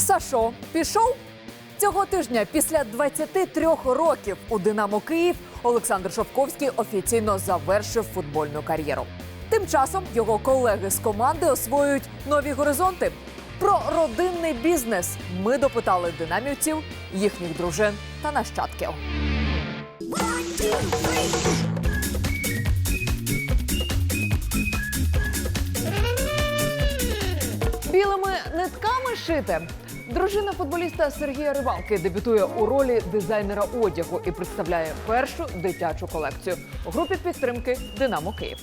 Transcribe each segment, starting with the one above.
Сашо пішов цього тижня. Після 23 років у Динамо Київ Олександр Шовковський офіційно завершив футбольну кар'єру. Тим часом його колеги з команди освоюють нові горизонти. Про родинний бізнес ми допитали динамівців, їхніх дружин та нащадків. Білими нитками шити. Дружина футболіста Сергія Ривалки дебютує у ролі дизайнера одягу і представляє першу дитячу колекцію у групі підтримки Динамо Київ.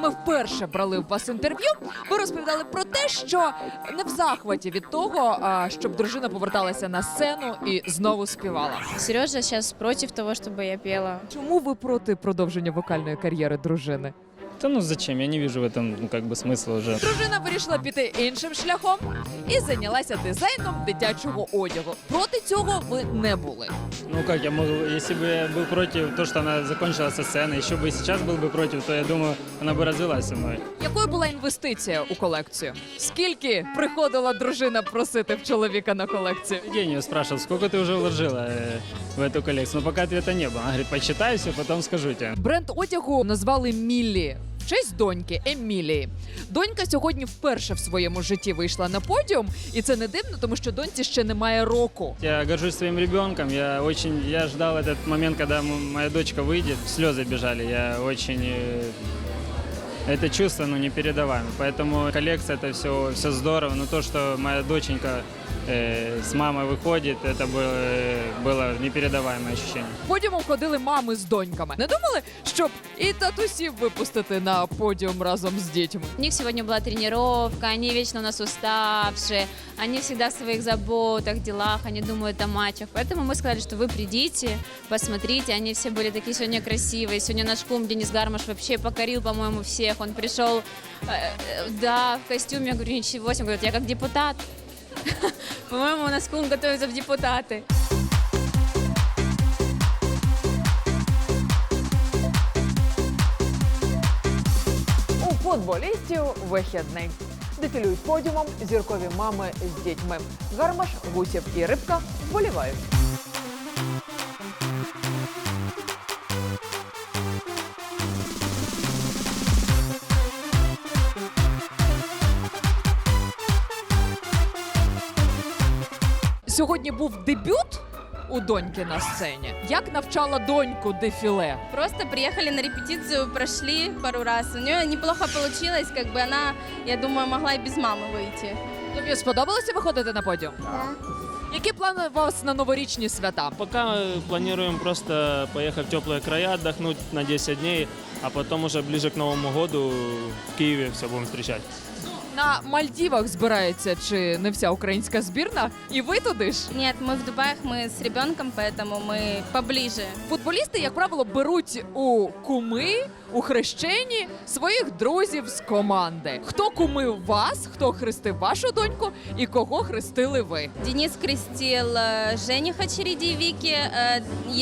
Коли ми вперше брали в вас інтерв'ю, ви розповідали про те, що не в захваті від того, а, щоб дружина поверталася на сцену і знову співала. Сережа сейчас против того, чтобы я пела. Чому ви проти продовження вокальної кар'єри дружини? Да ну зачем? Я не вижу в этом ну, как бы смысла уже. Дружина вирішила піти іншим шляхом і зайнялася дизайном дитячого одягу. Проти цього ви не були. Ну как я могу, если бы я был против то, что она закончила со сцены, еще бы и сейчас был бы против, то я думаю, она бы развелась со мной. Якою була інвестиція у колекцію? Скільки приходила дружина просити в чоловіка на колекцію? День ее спрашивал, сколько ты уже вложила э, в эту коллекцию, но пока ответа не было. Она говорит, почитай все, потом скажу тебе. Бренд одягу назвали Міллі. В честь доньки Емілії. Донька сьогодні вперше в своєму житті вийшла на подіум, і це не дивно, тому що доньці ще немає року. Я горжусь своим ребенком. Я очень, я ждал этот момент, когда м- моя дочка выйдет. Слезы бежали. Я очень э, это чувство, ну, непередаваемо. Поэтому коллекция это все, все здорово. Но то, что моя доченька э, с мамой выходит, это было, было непередаваемое ощущение. Подіумом ходили мами з доньками. Не думали, щоб і татусів випустити на подіум разом з дітьми? У них сегодня была тренировка, они вечно у нас уставшие, они всегда в своих заботах, делах, они думают о матчах. Поэтому мы сказали, что вы придите, посмотрите, они все были такие сегодня красивые. Сегодня наш кум Денис Гармаш вообще покорил, по-моему, всех. Он пришел, э, э, да, в костюме, я говорю, ничего себе, он говорит, я как депутат. По-моему, у нас кум готовится в депутаты. У футболістів вихідний. Дефілюють подіумом зіркові мами з дітьми. Гармаш, Гусєв і Рибка вболівають. Сьогодні був дебют у доньки на сцені. Як навчала доньку дефіле? Просто приехали на репетицию, прошли пару раз. У нее неплохо получилось, как бы она, я думаю, могла и без мамы выйти. Тобі сподобалося виходити на подіум? Які плани у вас на новорічні свята? Пока э, планируем просто поехать в теплые края, отдохнуть на 10 дней, а потом уже ближе к Новому году в Киеве все будем встречать. На Мальдівах збирається чи не вся українська збірна? І ви туди ж? Нет, мы в Дубаях, мы с ребенком, поэтому мы поближе. Футболісти, як правило, беруть у куми, у хрещені своїх друзів з команди. Хто кумив вас, хто хрестив вашу доньку і кого хрестили ви? Денис крестил э, жениха череди Вики, э,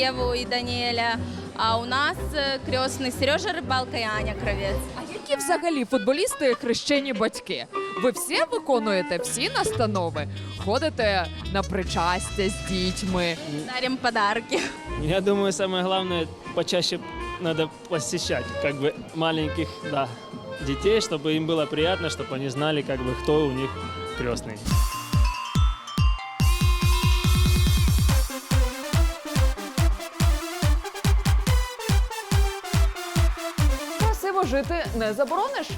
Еву и Даниэля, а у нас э, крестный Сережа Рыбалка и Аня Кровец. А які взагалі футболісти хрещені батьки? Ви всі виконуєте всі настанови? Ходите на причастя з дітьми? Дарим подарки. Я думаю, самое главное, почаще надо посещать как бы маленьких да, детей, чтобы им было приятно, чтобы они знали, как бы, кто у них крестный. Красиво жити не заборониш.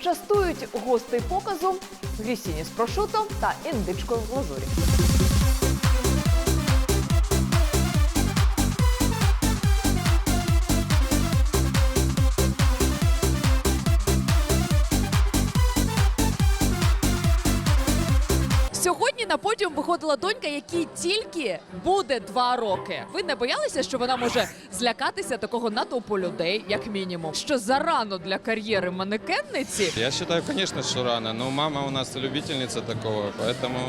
Частують гостей показу грісіні з прошутом та індичкою в глазурі. Сьогодні на на подіум виходила донька, якій тільки буде два роки. Ви не боялися, що вона може злякатися такого натовпу людей, як мінімум, що зарано для кар'єри манекенниці? Я считаю, конечно, что рано, но мама у нас любительница такого, поэтому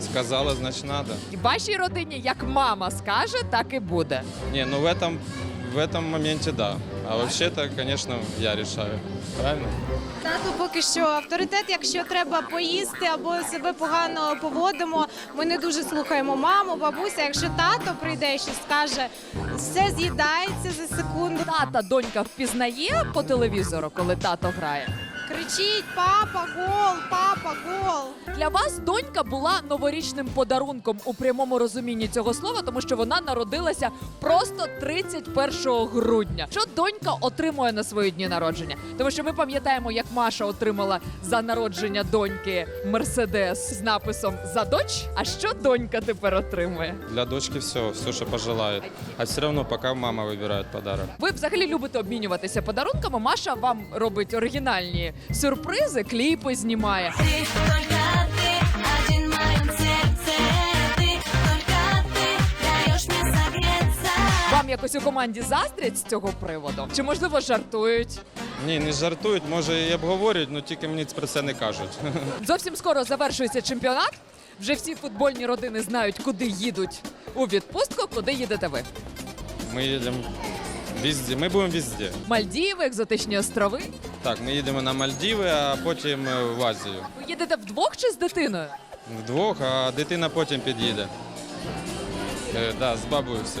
сказала, значит надо. І вашій родині, як мама скаже, так і буде. Не, ну в этом, в этом моменте да. А вообще-то, конечно, я решаю. Правильно? Тато поки що авторитет, якщо треба поїсти або себе погано поводимо. Ми не дуже слухаємо маму, бабуся. Якщо тато прийде і щось скаже, все з'їдається за секунду. Тата донька впізнає по телевізору, коли тато грає. Кричить: папа, гол, папа, гол. Для вас донька була новорічним подарунком у прямому розумінні цього слова, тому що вона народилася просто 31 грудня. Що донька отримує на свої дні народження? Тому що ми пам'ятаємо, як Маша отримала за народження доньки Мерседес з написом за доч. А що донька тепер отримує? Для дочки все, все, что пожелает. А все равно пока мама выбирает подарок. Ви взагалі любите обмінюватися подарунками. Маша вам робить оригінальні сюрпризи, кліпи знімає. Ты, только ты, один в моем сердце Ты, только ты, даешь мне согреться Вам якось у команді заздрять з цього приводу? Чи можливо жартують? Ні, не жартують, може і обговорюють, але тільки мені про це не кажуть. Зовсім скоро завершується чемпіонат. Вже всі футбольні родини знають, куди їдуть у відпустку, куди їдете ви. Ми їдемо везде, ми будемо везде. Мальдіви, екзотичні острови. Так, ми їдемо на Мальдіви, а потім е, в Азію. Ви їдете вдвох чи з дитиною? Вдвох, а дитина потім під'їде. Е, да, з бабою все.